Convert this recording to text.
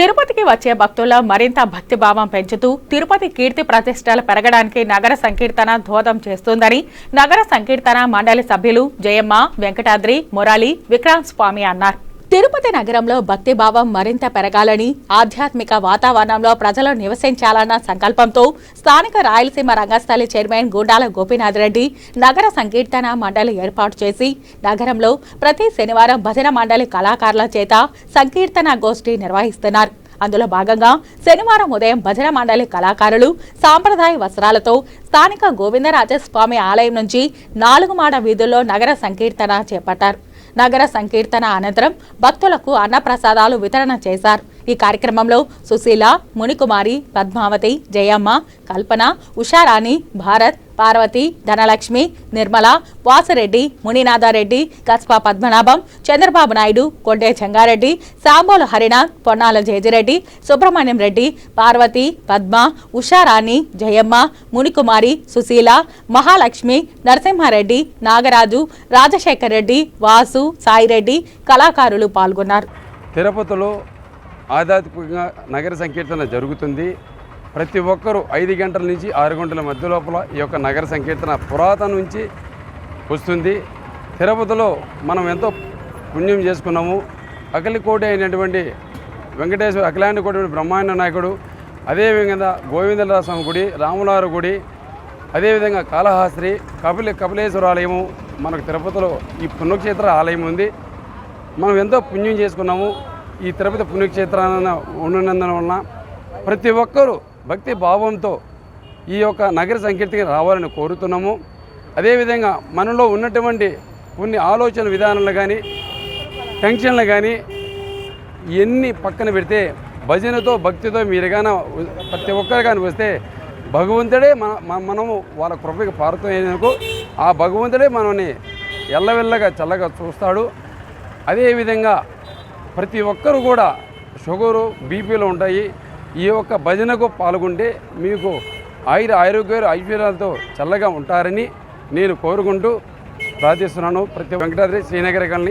తిరుపతికి వచ్చే భక్తుల మరింత భక్తిభావం పెంచుతూ తిరుపతి కీర్తి ప్రతిష్టలు పెరగడానికి నగర సంకీర్తన దోదం చేస్తుందని నగర సంకీర్తన మండలి సభ్యులు జయమ్మ వెంకటాద్రి మురళి విక్రాంత్ స్వామి అన్నారు. తిరుపతి నగరంలో భక్తిభావం మరింత పెరగాలని ఆధ్యాత్మిక వాతావరణంలో ప్రజలు నివసించాలన్న సంకల్పంతో స్థానిక రాయలసీమ రంగస్థలి చైర్మన్ గుండాల గోపీనాథ్ రెడ్డి నగర సంకీర్తన మండలి ఏర్పాటు చేసి నగరంలో ప్రతి శనివారం భజన మండలి కళాకారుల చేత సంకీర్తన గోష్ఠి నిర్వహిస్తున్నారు. అందులో భాగంగా శనివారం ఉదయం భజన మండలి కళాకారులు సాంప్రదాయ వస్త్రాలతో స్థానిక గోవిందరాజస్వామి ఆలయం నుంచి నాలుగు మాడ వీధుల్లో నగర సంకీర్తన చేపట్టారు. నగర సంకీర్తన అనంతరం భక్తులకు అన్నప్రసాదాలు వితరణ చేశారు. ఈ కార్యక్రమంలో సుశీల మునికుమారి పద్మావతి జయమ్మ కల్పన ఉషారాణి భారత్ పార్వతి ధనలక్ష్మి నిర్మల వాసరెడ్డి మునినాథారెడ్డి కస్పా పద్మనాభం చంద్రబాబు నాయుడు కొండే చెంగారెడ్డి సాంబోలు హరినాథ్ పొన్నాల జయజిరెడ్డి సుబ్రహ్మణ్యం రెడ్డి పార్వతి పద్మ ఉషారాణి జయమ్మ మునికుమారి సుశీల మహాలక్ష్మి నరసింహారెడ్డి నాగరాజు రాజశేఖర్ రెడ్డి వాసు సాయిరెడ్డి కళాకారులు పాల్గొన్నారు. తిరుపతిలో ఆధ్యాత్మికంగా నగర సంకీర్తన జరుగుతుంది. ప్రతి ఒక్కరూ ఐదు గంటల నుంచి ఆరు గంటల మధ్య లోపల ఈ యొక్క నగర సంకీర్తన పురాతన నుంచి వస్తుంది. తిరుపతిలో మనం ఎంతో పుణ్యం చేసుకున్నాము. అఖిలకోటి అయినటువంటి వెంకటేశ్వర అఖిలాండ కోటి బ్రహ్మాండ నాయకుడు అదేవిధంగా గోవిందరాజ స్వామి గుడి రాములారు గుడి అదేవిధంగా కాళహాస్త్రి కపిల కపిలేశ్వర ఆలయము మనకు తిరుపతిలో ఈ పుణ్యక్షేత్ర ఆలయం ఉంది. మనం ఎంతో పుణ్యం చేసుకున్నాము. ఈ తిరుపతి పుణ్యక్షేత్రాన ఉన్నందున వలన ప్రతి ఒక్కరూ భక్తి భావంతో ఈ యొక్క నగర సంకీర్తికి రావాలని కోరుతున్నాము. అదేవిధంగా మనలో ఉన్నటువంటి కొన్ని ఆలోచన విధానాలు కానీ టెన్షన్లు కానీ ఎన్ని పక్కన పెడితే భజనతో భక్తితో మీరు కానీ ప్రతి ఒక్కరు కానీ వస్తే భగవంతుడే మన మనము వాళ్ళ కృపకి పారుతున్నందుకు ఆ భగవంతుడే మనల్ని ఎల్లవెల్లగా చల్లగా చూస్తాడు. అదేవిధంగా ప్రతి ఒక్కరు కూడా షుగరు బీపీలు ఉంటాయి. ఈ యొక్క భజనకు పాల్గొంటే మీకు ఆయుర ఆరోగ్యాలు ఐశ్వర్యాలతో చల్లగా ఉంటారని నేను కోరుకుంటూ ప్రార్థిస్తున్నాను. ప్రతి వెంకటాద్రి శ్రీనగర్ గల్ని